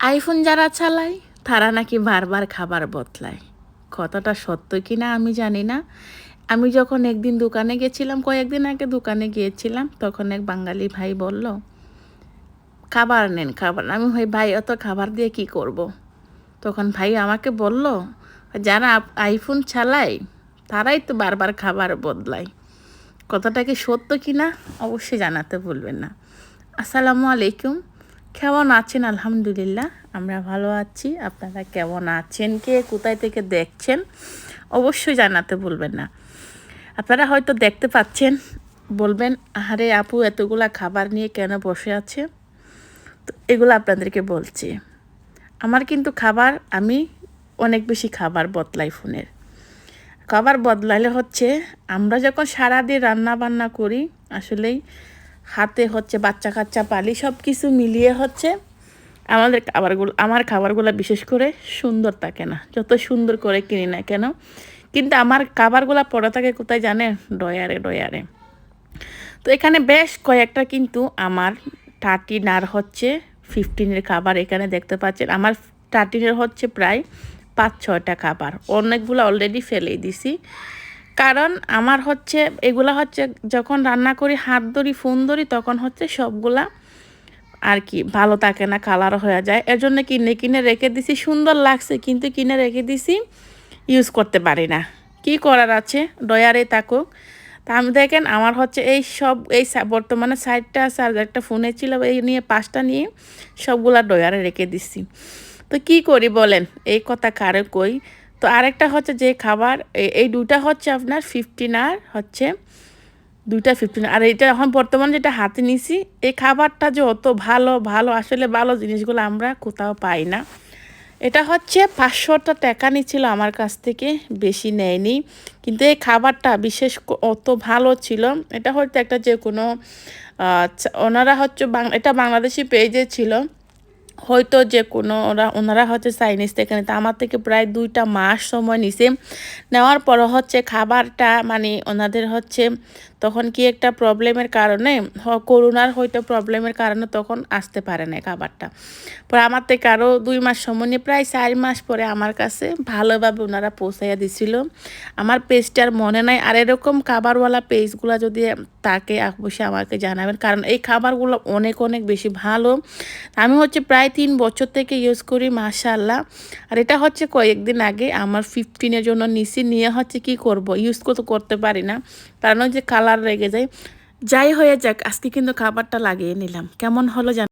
IPhone যারা চালায়, তারা নাকি বারবার খাবার বদলায়। কতটা সত্য কি না আমি জানি না। আমি যখন একদিন দোকানে গেছিলাম, কয়েকদিন আগে দোকানে গিয়েছিলাম, তখন এক বাঙালি ভাই বলল, খাবার নেন, খাবার। আমি ভাই ভাই অত খাবার দিয়ে কি করব। তখন ভাই আমাকে বলল, যারা আইফোন চালায়, তারাই তো বারবার খাবার বদলায়। কথাটা কি সত্য কি না অবশ্যই জানাতে ভুলবেন না। আসসালামু আলাইকুম। কেমন আছেন? আলহামদুলিল্লাহ, আমরা ভালো আছি। আপনারা কেমন আছেন? কে কোথায় থেকে দেখছেন? অবশ্যই জানাতে বলবেন না। আপনারা হয়তো দেখতে পাচ্ছেন, বলবেন, আহারে আপু, এতগুলা খাবার নিয়ে কেন বসে আছে? তো এগুলো আপনাদেরকে বলছি। আমার কিন্তু খাবার, আমি অনেক বেশি খাবার বদলাই ফোনের। খাবার বদলালে হচ্ছে, আমরা যখন সারাদিন রান্না বান্না করি, আসলেই হাতে হচ্ছে বাচ্চা কাচ্চা পালি সব কিছু মিলিয়ে হচ্ছে আমাদের খাবারগুলো, আমার খাবারগুলো বিশেষ করে সুন্দর থাকে না। যত সুন্দর করে কিনি না কেন, কিন্তু আমার খাবারগুলো পড়ে থাকে কোথায় জানে ডয়ারে ডয়ারে তো এখানে বেশ কয়েকটা কিন্তু আমার থার্টিন আর হচ্ছে ফিফটিনের খাবার এখানে দেখতে পাচ্ছেন। আমার থার্টিনের হচ্ছে প্রায় পাঁচ ছয়টা খাবার। অনেকগুলো অলরেডি ফেলেই দিছি। কারণ আমার হচ্ছে, এগুলা হচ্ছে যখন রান্না করি, হাত ধরি, ফোন ধরি, তখন হচ্ছে সবগুলা আর কি ভালো থাকে না কালার হয়ে যায়। এর জন্য কিনে কিনে রেখে দিছি, সুন্দর লাগছে, কিন্তু কিনে রেখে দিছি ইউজ করতে পারি না। কি করার আছে? ডয়ারে থাকুক। তা আমি দেখেন, আমার হচ্ছে এই সব, এই বর্তমানে সাইডটা আছে আর একটা ফোনে ছিল, এই নিয়ে, পাঁচটা নিয়ে সবগুলা ডয়ারে রেখে দিছি। তো কি করি বলেন? এই কথা কারে কই? তো আরেকটা হচ্ছে যে খাবার এই দুটা হচ্ছে আপনার ফিফটিন আর হচ্ছে দুইটা ফিফটিন আর এটা এখন বর্তমানে যেটা হাতে নিছি, এই খাবারটা যে অত ভালো ভালো, আসলে ভালো জিনিসগুলো আমরা কোথাও পাই না। এটা হচ্ছে পাঁচশোটা টাকা নিচ্ছিল আমার কাছ থেকে, বেশি নেয়নি। কিন্তু এই খাবারটা বিশেষ অত ভালো ছিল। এটা হয়তো একটা যে কোনো ওনারা হচ্ছে বাং- এটা বাংলাদেশি পেজে ছিল। হয়তো যে কোনো ওরা, ওনারা হচ্ছে চাইনিজ থেকে নিতে আমার থেকে প্রায় দুইটা মাস সময় নিছে। নেওয়ার পর হচ্ছে খাবারটা মানে ওনাদের হচ্ছে তখন কি একটা প্রবলেমের কারণে করোনার হয়তো প্রবলেমের কারণে তখন আসতে পারে না খাবারটা। পরে আমার থেকে আরও দুই মাস সময় নিয়ে প্রায় চার মাস পরে আমার কাছে ভালোভাবে ওনারা পৌঁছাইয়া দিছিল। আমার পেজটা আর মনে নাই, আর এরকম খাবারওয়ালা পেজগুলো যদি তাকে অবশ্যই আমাকে জানাবেন, কারণ এই খাবারগুলো অনেক অনেক বেশি ভালো। আমি হচ্ছে প্রায় তিন বছর থেকে ইউজ করি মাশাল্লাহ আর এটা হচ্ছে কয়েকদিন আগে আমার ফিফটিনের জন্য নিছি, নিয়ে হচ্ছে কি করব? ইউজ করতে করতে পারি না। কারণ যে কালার রেগে যায় যাই হয়ে যাক আজকে কিন্তু খাবারটা লাগিয়ে নিলাম। কেমন হলো জান